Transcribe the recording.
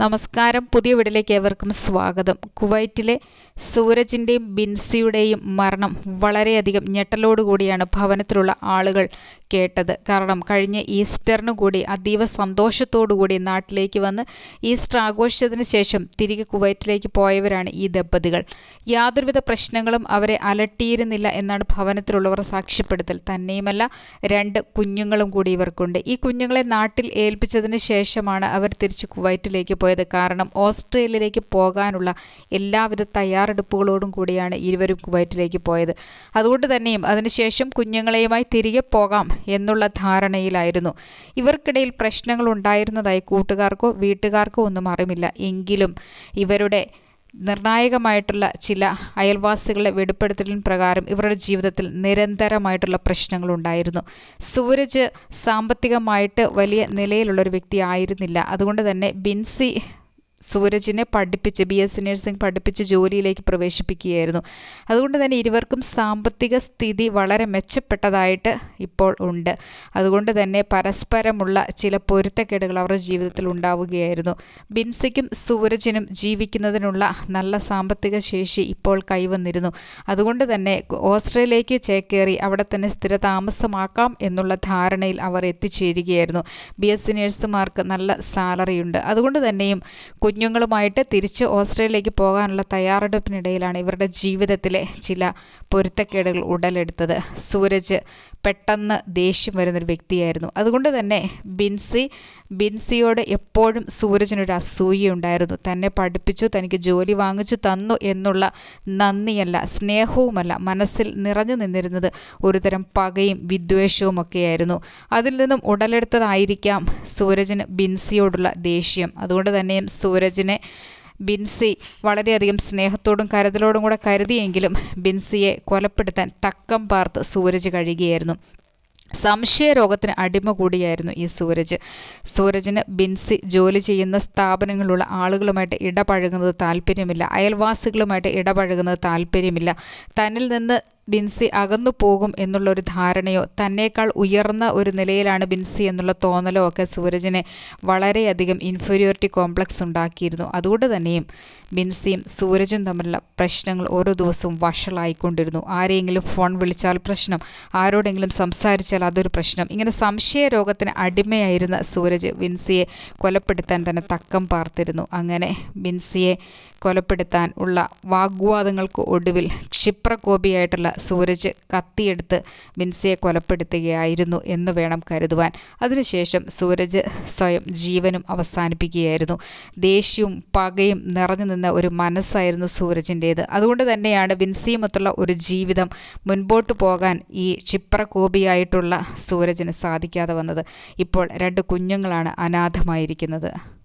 നമസ്കാരം. പുതിയ വീടിലേക്ക് ഏവർക്കും സ്വാഗതം. കുവൈറ്റിലെ സൂരജിന്റെയും ബിൻസിയുടെയും മരണം വളരെയധികം ഞെട്ടലോടുകൂടിയാണ് ഭവനത്തിലുള്ള ആളുകൾ കേട്ടത്. കാരണം കഴിഞ്ഞ ഈസ്റ്ററിനു കൂടി അതീവ സന്തോഷത്തോടുകൂടി നാട്ടിലേക്ക് വന്ന് ഈസ്റ്റർ ആഘോഷിച്ചതിന് ശേഷം തിരികെ കുവൈറ്റിലേക്ക് പോയവരാണ് ഈ ദമ്പതികൾ. യാതൊരുവിധ പ്രശ്നങ്ങളും അവരെ അലട്ടിയിരുന്നില്ല എന്നാണ് ഭവനത്തിലുള്ളവർ സാക്ഷ്യപ്പെടുത്തൽ. തന്നെയുമല്ല രണ്ട് കുഞ്ഞുങ്ങളും കൂടി ഇവർക്കുണ്ട്. ഈ കുഞ്ഞുങ്ങളെ നാട്ടിൽ ഏൽപ്പിച്ചതിന് ശേഷമാണ് അവർ തിരിച്ച് കുവൈറ്റിലേക്ക് പോയത്. കാരണം ഓസ്ട്രേലിയയിലേക്ക് പോകാനുള്ള എല്ലാവിധ തയ്യാറെടുപ്പുകളോടും കൂടിയാണ് ഇരുവരും കുവൈറ്റിലേക്ക് പോയത്. അതുകൊണ്ട് തന്നെയും അതിനുശേഷം കുഞ്ഞുങ്ങളെയുമായി തിരികെ പോകാം എന്നുള്ള ധാരണയിലായിരുന്നു. ഇവർക്കിടയിൽ പ്രശ്നങ്ങൾ ഉണ്ടായിരുന്നതായി കൂട്ടുകാർക്കോ വീട്ടുകാർക്കോ ഒന്നും അറിവില്ല. എങ്കിലും ഇവരുടെ നിർണായകമായിട്ടുള്ള ചില അയൽവാസികളെ വെളിപ്പെടുത്തലിന് പ്രകാരം ഇവരുടെ ജീവിതത്തിൽ നിരന്തരമായിട്ടുള്ള പ്രശ്നങ്ങളുണ്ടായിരുന്നു. സൂരജ് സാമ്പത്തികമായിട്ട് വലിയ നിലയിലുള്ളൊരു വ്യക്തി ആയിരുന്നില്ല അതുകൊണ്ട് തന്നെ ബിൻസി സൂരജിനെ പഠിപ്പിച്ച് ബി എസ് നഴ്സിംഗ് പഠിപ്പിച്ച് ജോലിയിലേക്ക് പ്രവേശിപ്പിക്കുകയായിരുന്നു. അതുകൊണ്ട് തന്നെ ഇരുവർക്കും സാമ്പത്തിക സ്ഥിതി വളരെ മെച്ചപ്പെട്ടതായിട്ട് ഇപ്പോൾ ഉണ്ട്. അതുകൊണ്ട് തന്നെ പരസ്പരമുള്ള ചില പൊരുത്തക്കേടുകൾ അവരുടെ ജീവിതത്തിൽ ഉണ്ടാവുകയായിരുന്നു. ബിൻസിക്കും സൂരജിനും ജീവിക്കുന്നതിനുള്ള നല്ല സാമ്പത്തിക ശേഷി ഇപ്പോൾ കൈവന്നിരുന്നു. അതുകൊണ്ട് തന്നെ ഓസ്ട്രേലിയയിലേക്ക് ചേക്കേറി അവിടെ തന്നെ സ്ഥിരതാമസമാക്കാം എന്നുള്ള ധാരണയിൽ അവർ എത്തിച്ചേരുകയായിരുന്നു. ബി എസ് സി നഴ്സുമാർക്ക് നല്ല സാലറിയുണ്ട്. അതുകൊണ്ട് തന്നെയും കുഞ്ഞുങ്ങളുമായിട്ട് തിരിച്ച് ഓസ്ട്രേലിയയിലേക്ക് പോകാനുള്ള തയ്യാറെടുപ്പിനിടയിലാണ് ഇവരുടെ ജീവിതത്തിലെ ചില പൊരുത്തക്കേടുകൾ ഉടലെടുത്തത്. സൂരജ് പെട്ടെന്ന് ദേഷ്യം വരുന്നൊരു വ്യക്തിയായിരുന്നു. അതുകൊണ്ട് തന്നെ ബിൻസി ബിൻസിയോട് എപ്പോഴും സൂരജിനൊരു അസൂയുണ്ടായിരുന്നു തന്നെ പഠിപ്പിച്ചു തനിക്ക് ജോലി വാങ്ങിച്ചു തന്നു എന്നുള്ള നന്ദിയല്ല സ്നേഹവുമല്ല മനസ്സിൽ നിറഞ്ഞു നിന്നിരുന്നത് ഒരുതരം പകയും വിദ്വേഷവും ഒക്കെയായിരുന്നു അതിൽ നിന്നും ഉടലെടുത്തതായിരിക്കാം സൂരജിന് ബിൻസിയോടുള്ള ദേഷ്യം. അതുകൊണ്ട് തന്നെയും സൂരജിനെ ബിൻസി വളരെയധികം സ്നേഹത്തോടും കരുതലോടും കൂടെ കരുതിയെങ്കിലും ബിൻസിയെ കൊലപ്പെടുത്താൻ തക്കം പാർത്ത് സൂരജ് കഴിയുകയായിരുന്നു. സംശയ സംശയരോഗത്തിന് അടിമ കൂടിയായിരുന്നു ഈ സൂരജ്. സൂരജിന് ബിൻസി ജോലി ചെയ്യുന്ന സ്ഥാപനങ്ങളിലുള്ള ആളുകളുമായിട്ട് ഇടപഴകുന്നത് താല്പര്യമില്ല. അയൽവാസികളുമായിട്ട് ഇടപഴകുന്നത് താല്പര്യമില്ല. തന്നിൽ നിന്ന് ബിൻസി അകന്നു പോകും എന്നുള്ളൊരു ധാരണയോ തന്നേക്കാൾ ഉയർന്ന ഒരു നിലയിലാണ് ബിൻസി എന്നുള്ള തോന്നലോ ഒക്കെ സൂരജിനെ വളരെയധികം ഇൻഫീരിയോറിറ്റി കോംപ്ലക്സ് ഉണ്ടാക്കിയിരുന്നു. അതുകൊണ്ട് തന്നെയും ബിൻസിയും സൂരജും തമ്മിലുള്ള പ്രശ്നങ്ങൾ ഓരോ ദിവസവും വഷളായിക്കൊണ്ടിരുന്നു. ആരെയെങ്കിലും ഫോൺ വിളിച്ചാൽ പ്രശ്നം ആരോടെങ്കിലും സംസാരിച്ചാൽ അതൊരു പ്രശ്നം. ഇങ്ങനെ സംശയ രോഗത്തിന് അടിമയായിരുന്ന സൂരജ് ബിൻസിയെ കൊലപ്പെടുത്താൻ തന്നെ തക്കം പാർത്തിരുന്നു. അങ്ങനെ ബിൻസിയെ കൊലപ്പെടുത്താൻ ഉള്ള വാഗ്വാദങ്ങൾക്ക് ഒടുവിൽ ക്ഷിപ്രകോപിയായിട്ടുള്ള സൂരജ് കത്തിയെടുത്ത് ബിൻസിയെ കൊലപ്പെടുത്തുകയായിരുന്നു എന്ന് വേണം കരുതുവാൻ. അതിനുശേഷം സൂരജ് സ്വയം ജീവനും അവസാനിപ്പിക്കുകയായിരുന്നു. ദേഷ്യവും പകയും നിറഞ്ഞു നിന്ന ഒരു മനസ്സായിരുന്നു സൂരജിന്റേത്. അതുകൊണ്ട് തന്നെയാണ് ബിൻസിയുമൊത്തുള്ള ഒരു ജീവിതം മുൻപോട്ട് പോകാൻ ഈ ക്ഷിപ്രകോപിയായിട്ടുള്ള സൂരജിന് സാധിക്കാതെ വന്നത്. ഇപ്പോൾ രണ്ട് കുഞ്ഞുങ്ങളാണ് അനാഥമായിരിക്കുന്നത്.